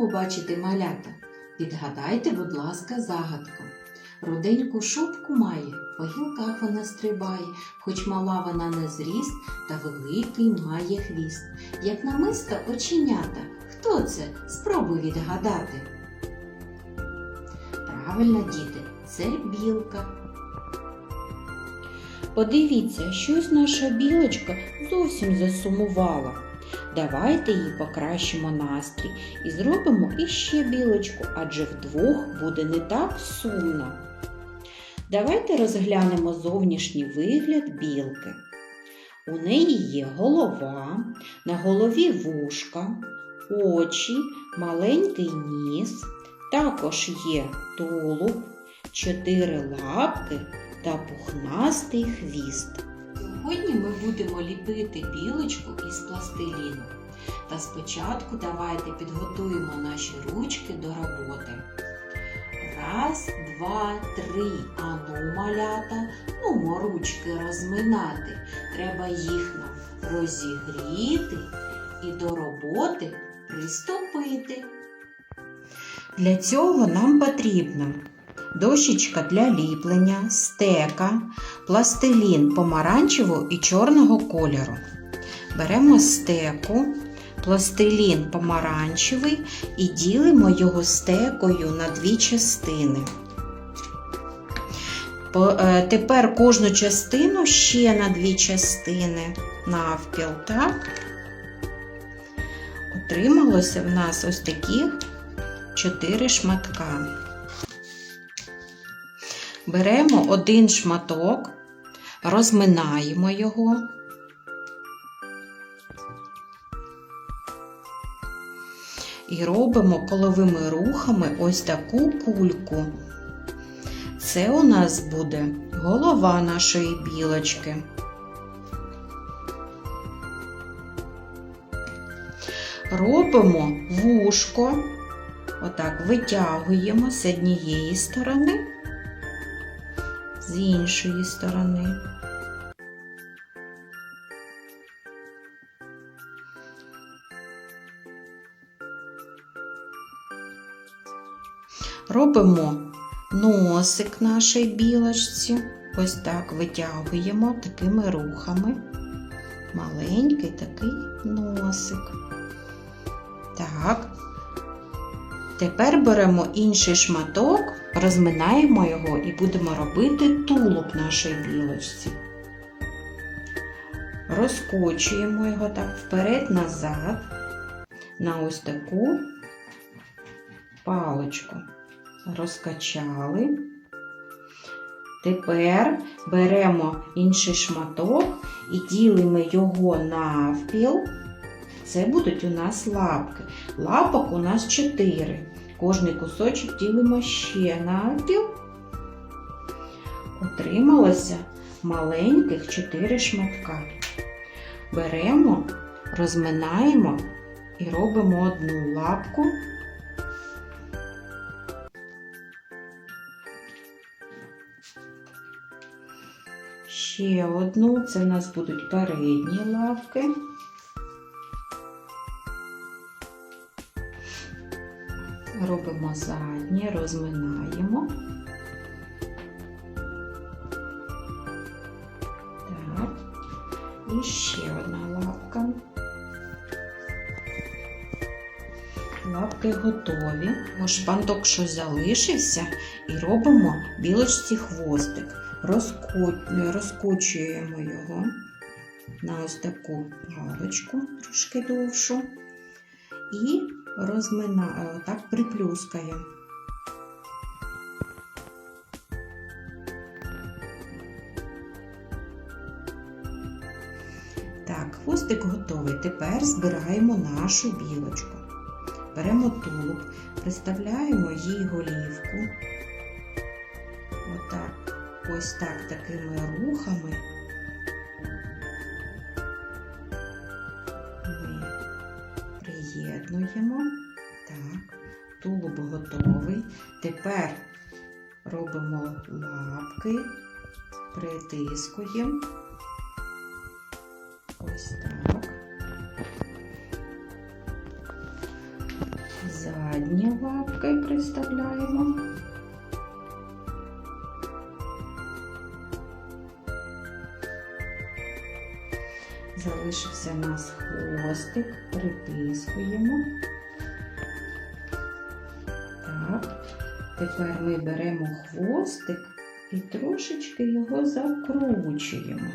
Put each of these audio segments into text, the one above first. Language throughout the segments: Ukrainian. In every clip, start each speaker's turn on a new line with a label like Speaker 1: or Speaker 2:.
Speaker 1: знову бачите малята? Відгадайте, будь ласка, загадку. Руденьку шубку має, по гілках вона стрибає, хоч мала вона не зріст, та великий має хвіст. Як намисто оченята. Хто це? Спробуй відгадати. Правильно, діти, це білка.
Speaker 2: Подивіться, щось наша білочка зовсім засумувала. Давайте їй покращимо настрій і зробимо іще білочку, адже вдвох буде не так сумно. Давайте розглянемо зовнішній вигляд білки. У неї є голова, на голові вушка, очі, маленький ніс, також є тулуб, чотири лапки та пухнастий хвіст.
Speaker 1: Сьогодні ми будемо ліпити білочку із пластиліну. Та спочатку давайте підготуємо наші ручки до роботи. Раз, два, три. Ану, малята, ну, ручки розминати. Треба їх нам розігріти і до роботи приступити.
Speaker 2: Для цього нам потрібна дощечка для ліплення, стека, пластилін помаранчевого і чорного кольору. Беремо стеку, пластилін помаранчевий і ділимо його стекою на дві частини. Е, Тепер кожну частину ще на дві частини навпіл, так? Отрималося в нас ось таких чотири шматка. Беремо один шматок, розминаємо його. І робимо коловими рухами ось таку кульку. Це у нас буде голова нашої білочки. Робимо вушко, отак витягуємо з однієї сторони, з іншої сторони. Робимо носик нашій білочці. Ось так витягуємо такими рухами. Маленький такий носик. Так. Тепер беремо інший шматок, розминаємо його і будемо робити тулуб нашої білочці. Розкочуємо його так вперед-назад на ось таку паличку. Розкачали. Тепер беремо інший шматок і ділимо його навпіл. Це будуть у нас лапки. Лапок у нас 4. Кожний кусочок ділимо ще навпіл. Отрималося маленьких 4 шматка. Беремо, розминаємо і робимо одну лапку. Ще одну, це в нас будуть передні лапки. Робимо заднє, розминаємо. Так. І ще одна лапка. Лапки готові. Шпанток, що залишився, і робимо білочці хвостик. Розкочуємо його на ось таку галочку, трошки довшу. І розмина... так приплюскаємо. Так, хвостик готовий. Тепер збираємо нашу білочку. Беремо тулуб, приставляємо їй голівку. Отак, ось так такими рухами. Приєднуємо. Так, тулуб готовий. Тепер робимо лапки, притискуємо. Ось так. Задні лапки приставляємо. Залишився у нас хвостик, притискуємо. Так, тепер ми беремо хвостик і трошечки його закручуємо.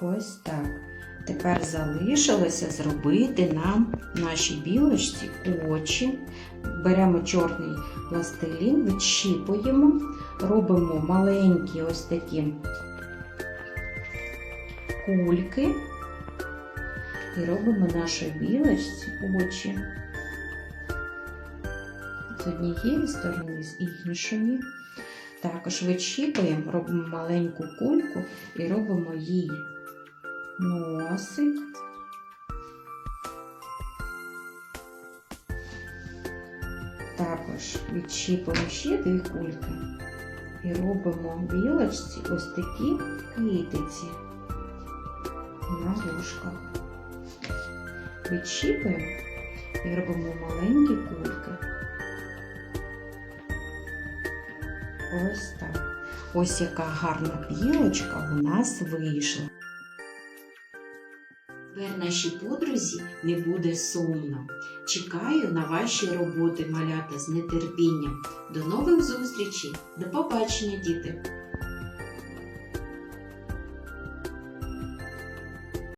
Speaker 2: Ось так. Тепер залишилося зробити нам нашій білочці очі. Беремо чорний пластилін, відщіпуємо, робимо маленькі ось такі кульки і робимо нашій білочці очі. З однієї сторони, з іншої. Також відщіпуємо, робимо маленьку кульку і робимо їй носик. Також відщіпуємо ще дві кульки і робимо білочці ось такі китиці на вушках. Відщіпуємо і робимо маленькі кульки. Ось так. Ось яка гарна білочка у нас вийшла.
Speaker 1: Тепер нашій подрузі не буде сумно. Чекаю на ваші роботи, малята, з нетерпінням. До нових зустрічей. До побачення, діти!